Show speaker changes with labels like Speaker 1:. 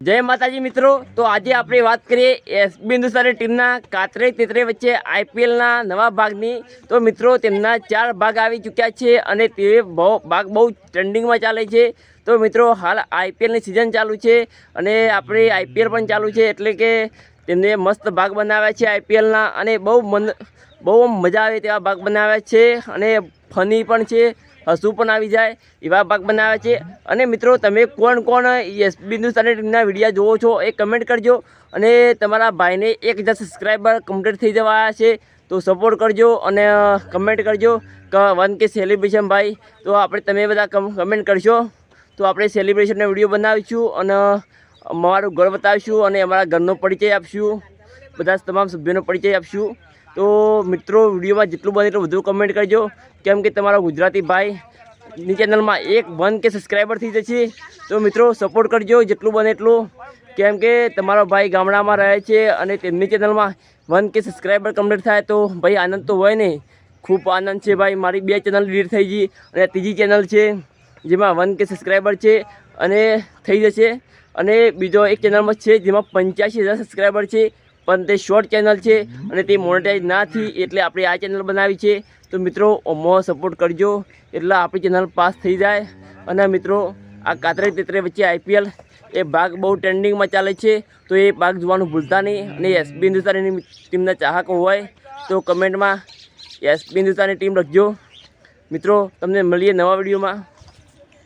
Speaker 1: જય માતાજી મિત્રો, તો આજે આપણે વાત કરીએ એસબી હિન્દુસ્તાની ટીમના કાતરે તેતરે વચ્ચે આઈપીએલના નવા ભાગની. તો મિત્રો, તેમના ચાર ભાગ આવી ચૂક્યા છે અને તે ભાગ બહુ ટ્રેન્ડિંગમાં ચાલે છે. તો મિત્રો, હાલ આઈપીએલની સિઝન ચાલુ છે અને આપણે આઈપીએલ પણ ચાલુ છે એટલે કે તેમને મસ્ત ભાગ બનાવ્યા છે આઈપીએલના અને બહુ મન, બહુ મજા આવે તેવા ભાગ બનાવ્યા છે અને ફની પણ છે. હસવું પણ આવી જાય, એવા ભાગ બનાવે છે. અને મિત્રો, તમે કોણ કોણ યસ હિન્દુસ્તાની ટીમના વીડિયો જોવો છો એ કમેન્ટ કરજો. અને તમારા ભાઈને એક હજાર સબસ્ક્રાઈબર કમ્પ્લીટ થઈ જવા છે, તો સપોર્ટ કરજો અને કમેન્ટ કરજો. વન કે સેલિબ્રેશન ભાઈ. તો આપણે તમે બધા કમ કમેન્ટ કરશો. તો આપણે સેલિબ્રેશનનો વીડિયો બનાવીશું અને અમારું ઘર બતાવીશું અને અમારા ઘરનો પરિચય આપશું. બધા તમામ સભ્યોનો પરિચય આપશું. તો મિત્રો, વિડીયોમાં જેટલું બને એટલું વધુ કમેન્ટ કરજો. કેમ કે તમારા ગુજરાતી ભાઈ ની ચેનલમાં એક વન કે સબસ્ક્રાઈબર થઈ જશે. તો મિત્રો સપોર્ટ કરજો જેટલું બને એટલું. કેમ કે તમારો ભાઈ ગામડામાં રહે છે અને તેમની ચેનલમાં વન કે સબસ્ક્રાઈબર કમ્પ્લીટ થાય તો ભાઈ આનંદ તો હોય નહીં ખૂબ આનંદ છે ભાઈ. મારી બે ચેનલ ડીલીટ થઈ ગઈ અને ત્રીજી ચેનલ છે, જેમાં વન કે સબસ્ક્રાઈબર છે અને થઈ જશે. અને બીજો એક ચેનલમાં છે, જેમાં પંચ્યાસી હજાર સબસ્ક્રાઈબર છે. પણ તે શોર્ટ ચેનલ છે અને તે મોનેટાઈઝ ના થઈ એટલે આપણે આ ચેનલ બનાવી છે. તો મિત્રો અમો સપોર્ટ કરજો. એટલે આપણી ચેનલ પાસ થઈ જાય. અને મિત્રો આ કાતરે તેતરે વચ્ચે આઈપીએલ એ ભાગ બહુ ટ્રેન્ડિંગમાં ચાલે છે. તો એ ભાગ જોવાનું ભૂલતા નહીં. અને એસબી હિન્દુસ્તાની ટીમના ચાહકો હોય તો કમેન્ટમાં એસબી હિન્દુસ્તાની ટીમ લખજો. મિત્રો તમને મળીએ નવા વિડીયોમાં